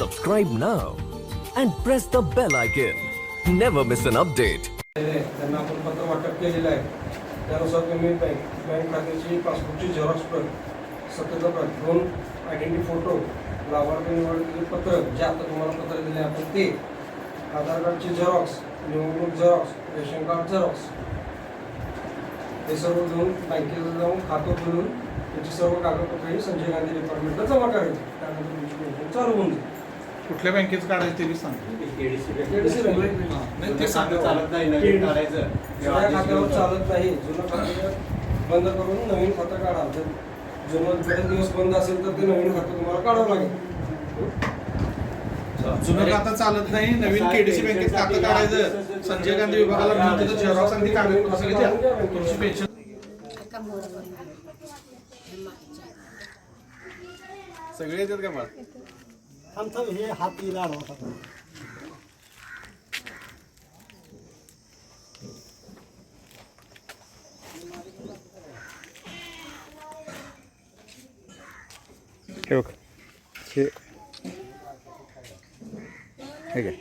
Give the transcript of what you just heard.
subscribe now and press the bell icon. Never miss an update. त्यांना आपण पत्र वाटप केलेलं आहे. त्यानुसार तुम्ही बँक बँक खात्याची पासबुकची झेरॉक्स प्रत सत्यता प्रत दोन आयडेंटिटी फोटो लाभार्थी निवडलेले पत्र जे आता तुम्हाला पत्र दिले आपण ते. आधार कार्डची झेरॉक्स निवडणूक झेरॉक्स रेशन कार्ड झेरॉक्स. हे सर्व घेऊन बँकेला जाऊन खातं खोलून त्याची सर्व कागदपत्रे संजय गांधी डिपार्टमेंटला जमा करायची. त्यानंतर तुमची पेन्शन चालू होऊन जाईल. कुठल्या बँकेचं काढायचं ते मी सांगतो. KDC bank. नाही ते सांगतो चालत नाही नवीन काढायचं. जुन्या खात्यावर चालत नाही. जुनं खातं बंद करून नवीन खातं काढा. जर जुनं बरेच दिवस बंद असेल तर ते नवीन खातं तुम्हाला काढावं लागेल. जुनं खातं चालत नाही नवीन केडीसी बँकेत खातं काढायचं. संजय गांधी विभागाला घेऊन तिथं झेरॉक्स आणि ती तुमची पेन्शन. सगळे येतात का मला आमचा हे हात येईल आडवा होता. हे बघ. हे. हे काय